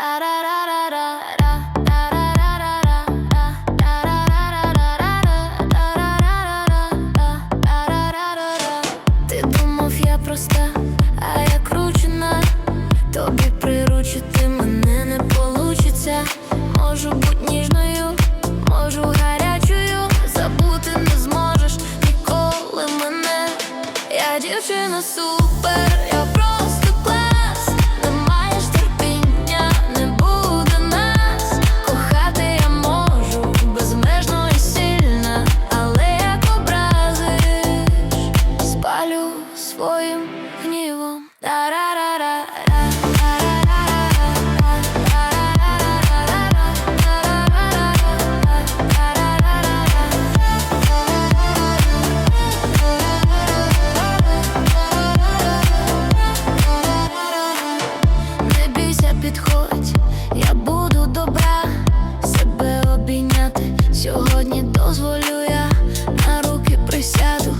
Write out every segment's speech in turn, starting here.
Ти думав, я проста, а я кручена. Тобі приручити мене не получиться. Можу бути ніжною, можу гарячою. Забути не зможеш ніколи мене. Я дівчина супер, я гнівом. Не бійся, підходь, я буду добра, себе обійняти. Сьогодні дозволю я. На руки присяду,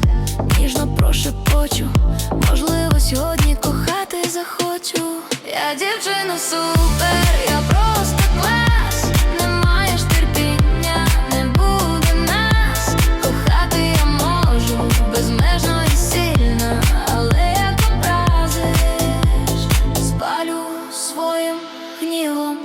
ніжно прошепочу, можливо, Сьогодні кохати захочу, я дівчина супер, я просто клас, не маєш терпіння, не буде нас, кохати я можу безмежно і сильно, але як образиш, спалю своїм гнівом.